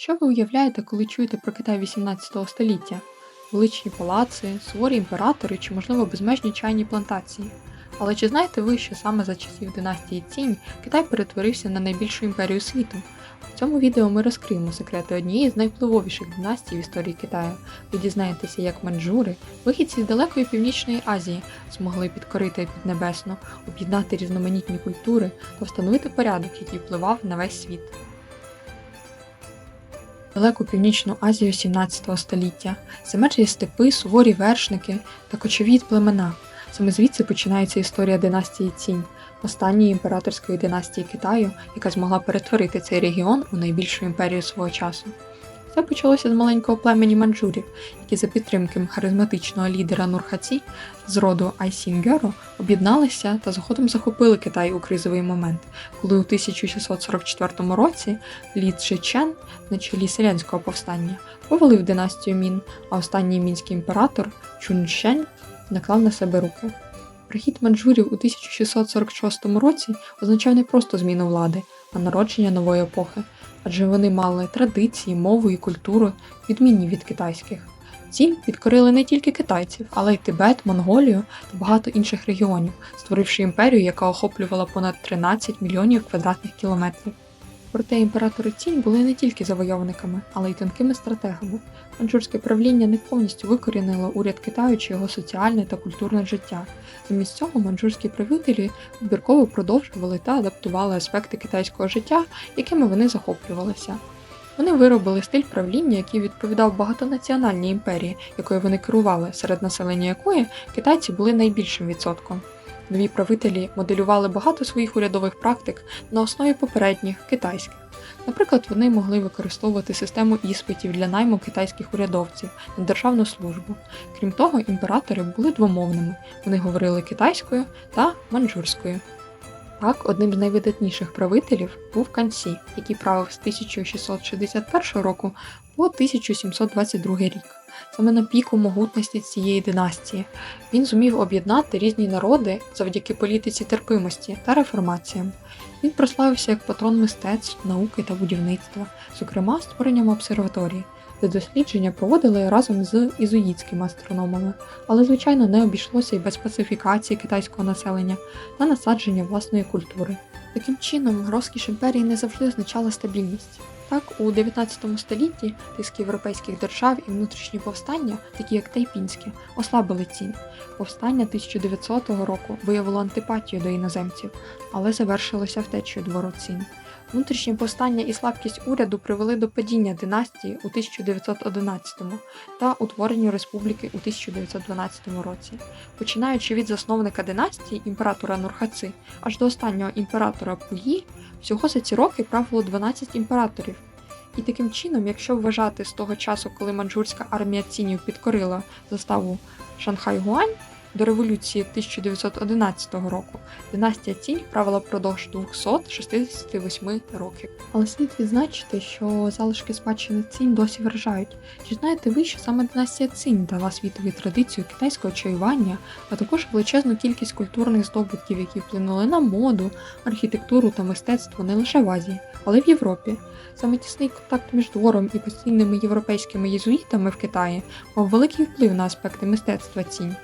Що ви уявляєте, коли чуєте про Китай 18 століття? Величні палаци, суворі імператори чи, можливо, безмежні чайні плантації? Але чи знаєте ви, що саме за часів династії Цінь Китай перетворився на найбільшу імперію світу? В цьому відео ми розкриємо секрети однієї з найвпливовіших династій в історії Китаю. Ви дізнаєтеся, як манджури, вихідці з далекої північної Азії, змогли підкорити піднебесну, об'єднати різноманітні культури та встановити порядок, який впливав на весь світ. Далеку північну Азію 17 століття, замеджені степи, суворі вершники та кочові племена. Саме звідси починається історія династії Цінь, останньої імператорської династії Китаю, яка змогла перетворити цей регіон у найбільшу імперію свого часу. Все почалося з маленького племені манджурів, які за підтримки харизматичного лідера Нурхаці з роду Айсінгьоро об'єдналися та згодом захопили Китай у кризовий момент, коли у 1644 році Лі Цзечен на чолі селянського повстання повалив династію Мін, а останній мінський імператор Чуншень наклав на себе руки. Прихід манджурів у 1646 році означав не просто зміну влади, а народження нової епохи, адже вони мали традиції, мову і культуру, відмінні від китайських. Ці підкорили не тільки китайців, але й Тибет, Монголію та багато інших регіонів, створивши імперію, яка охоплювала понад 13 мільйонів квадратних кілометрів. Проте імператори Цінь були не тільки завойовниками, але й тонкими стратегами. Манчжурське правління не повністю викорінило уряд Китаю чи його соціальне та культурне життя. Замість цього манчжурські правителі вибірково продовжували та адаптували аспекти китайського життя, якими вони захоплювалися. Вони виробили стиль правління, який відповідав багатонаціональній імперії, якою вони керували, серед населення якої китайці були найбільшим відсотком. Нові правителі моделювали багато своїх урядових практик на основі попередніх китайських. Наприклад, вони могли використовувати систему іспитів для найму китайських урядовців на державну службу. Крім того, імператори були двомовними, вони говорили китайською та манджурською. Так, одним з найвидатніших правителів був Кансі, який правив з 1661 року по 1722 рік. Саме на піку могутності цієї династії він зумів об'єднати різні народи завдяки політиці терпимості та реформаціям. Він прославився як патрон мистецтв, науки та будівництва, зокрема створенням обсерваторії, де дослідження проводили разом з ізуїтськими астрономами, але, звичайно, не обійшлося й без пацифікації китайського населення та насадження власної культури. Таким чином, розкіш імперії не завжди означала стабільність. Так, у 19 столітті тиск європейських держав і внутрішні повстання, такі як Тайпінське, ослабили цін. Повстання 1900 року виявило антипатію до іноземців, але завершилося втечею двору цін. Внутрішні повстання і слабкість уряду привели до падіння династії у 1911 та утворенню республіки у 1912 році. Починаючи від засновника династії імператора Нурхаци аж до останнього імператора Пуї, всього за ці роки правило 12 імператорів. І таким чином, якщо вважати з того часу, коли манчжурська армія цінів підкорила заставу Шанхай-Гуань до революції 1911 року, династія Цінь правила впродовж 268 років. Але слід відзначити, що залишки спадщини Цінь досі вражають. Чи знаєте ви, що саме династія Цінь дала світові традицію китайського чаювання, а також величезну кількість культурних здобутків, які вплинули на моду, архітектуру та мистецтво не лише в Азії, але й в Європі. Саме тісний контакт між двором і постійними європейськими єзуїтами в Китаї мав великий вплив на аспекти мистецтва цінь.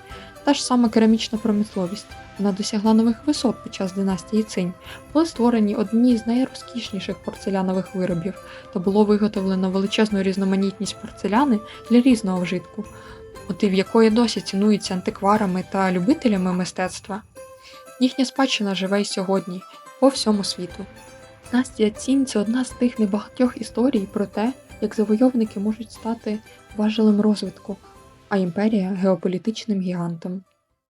Та ж сама керамічна промисловість. Вона досягла нових висот під час династії Цинь. Були створені одні з найрозкішніших порцелянових виробів та було виготовлено величезну різноманітність порцеляни для різного вжитку, мотив якої досі цінується антикварами та любителями мистецтва. Їхня спадщина живе й сьогодні по всьому світу. Династія Цінь це одна з тих небагатьох історій про те, як завойовники можуть стати важелем розвитку, а імперія геополітичним гігантом.